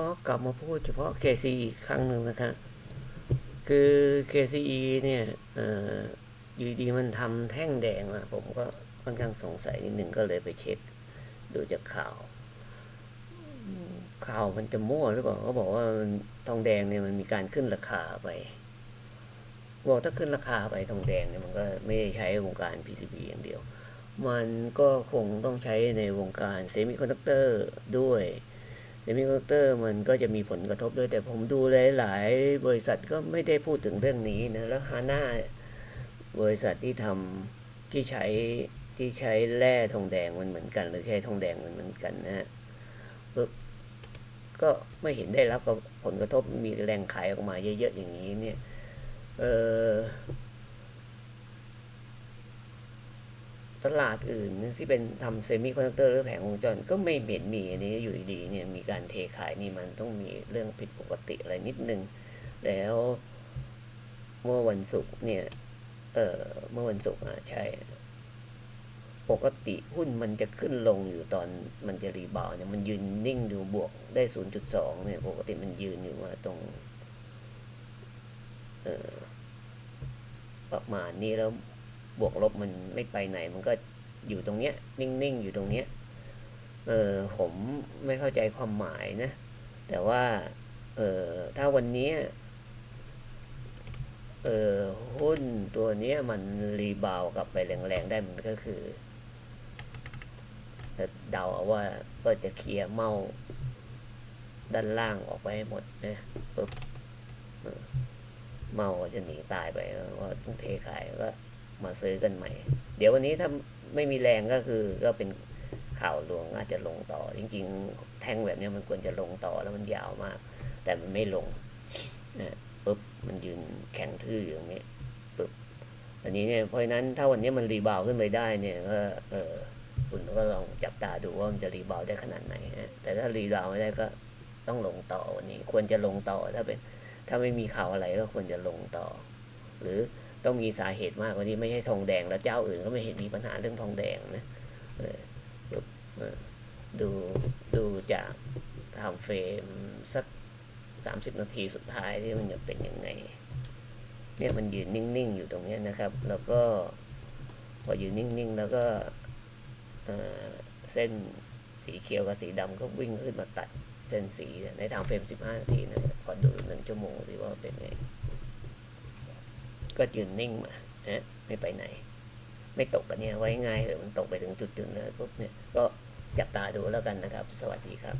อกลับมาพูดเฉพาะ KCE อีกครั้งหนึ่งนะครับ คือ KCE เนี่ยออยู่ดีมันทำแท่งแดงมาผมก็ค่อนข้างสงสัยนิดหนึ่งก็เลยไปเช็ค ดูจากข่าว ข่าวมันจะมั่วหรือเปล่าเขาบอกว่าทองแดงเนี่ยมันมีการขึ้นราคาไปบอกถ้าขึ้นราคาไปทองแดงเนี่ยมันก็ไม่ได้ใช้วงการ PCB อย่างเดียว มันก็คงต้องใช้ในวงการเซมิคอนดักเตอร์ด้วย เซมิคอนดักเตอร์มันก็จะมีผลกระทบด้วย แต่ผมดูหลาย ๆ บริษัทก็ไม่ได้พูดถึงเรื่องนี้นะ แล้วฮาน่าบริษัทที่ทำที่ใช้ที่ใช้แร่ทองแดงมันเหมือนกัน หรือใช้ทองแดงมันเหมือนกันนะฮะก็ไม่เห็นได้รับผลกระทบมีแรงขายออกมาเยอะ ๆ อย่างนี้เนี่ย เออ ตลาดอื่นที่เป็นทำเซมิคอนดักเตอร์หรือแผงวงจรก็ไม่เห็นมีอันนี้อยู่ดีเนี่ยมีการเทขายนี่มันต้องมีเรื่องผิดปกติอะไรนิดนึง แล้วเมื่อวันศุกร์เนี่ย เออเมื่อวันศุกร์อะใช่ ปกติหุ้นมันจะขึ้นลงอยู่ตอนมันจะรีบาวเนี่ยมันยืนนิ่งอยู่บวกได้ 0.2 เนี่ย ปกติมันยืนอยู่ว่าตรง เออประมาณนี้แล้ว บวกลบมันไม่ไปไหน มันก็อยู่ตรงเนี้ย นิ่งๆ อยู่ตรงเนี้ย เออผมไม่เข้าใจความหมายนะ แต่ว่า เออถ้าวันนี้ เออหุ้นตัวเนี้ยมันรีบาวกลับไปแรงๆ ได้มันก็คือเดาเอาว่าก็จะเคลียร์เมาด้านล่างออกไปให้หมดนะปุ๊บเมาก็จะหนีตายไปวก็ต้องเทขายก็ มาซื้อกันใหม่ เดี๋ยววันนี้ถ้าไม่มีแรงก็คือก็เป็นข่าวลวงอาจจะลงต่อ จริง ๆ แท่งแบบเนี้ยมันควรจะลงต่อแล้วมันยาวมาก แต่มันไม่ลงนะปุ๊บมันยืนแข็งทื่ออยู่ตรงนี้ปุ๊บอันนี้เนี่ยเพราะนั้นถ้าวันนี้มันรีบาวขึ้นไปได้เนี่ยก็เออคุณก็ลองจับตาดูว่ามันจะรีบาวได้ขนาดไหนนะแต่ถ้ารีบาวไม่ได้ก็ต้องลงต่อวันนี้ ควรจะลงต่อถ้าเป็นถ้าไม่มีข่าวอะไรก็ควรจะลงต่อ หรือ ต้องมีสาเหตุมากกว่านี้ไม่ใช่ทองแดง แล้วเจ้าอื่นก็ไม่เห็นมีปัญหาเรื่องทองแดงนะดูดูจากทม์เฟรมสักสามสิบนาทีสุดท้ายที่มันจะเป็นยังไงเนี่ยมันยืนนิ่งๆอยู่ตรงนี้นะครับ แล้วก็พออยืนนิ่งๆแล้วก็เส้นสีเขียวกับสีดำก็วิ่งขึ้นมาตัดเส้นสีในทางเฟรม 15 นาทีนะขอดูหนึ่งชั่วโมงสิว่าเป็นไง ก็ยืนนิ่งมาฮะไม่ไปไหน ไม่ตกกันเนี่ยไว้ง่ายเหอะมันตกไปถึงจุดๆแล้วปุ๊บเนี่ยก็จับตาดูแล้วกันนะครับ สวัสดีครับ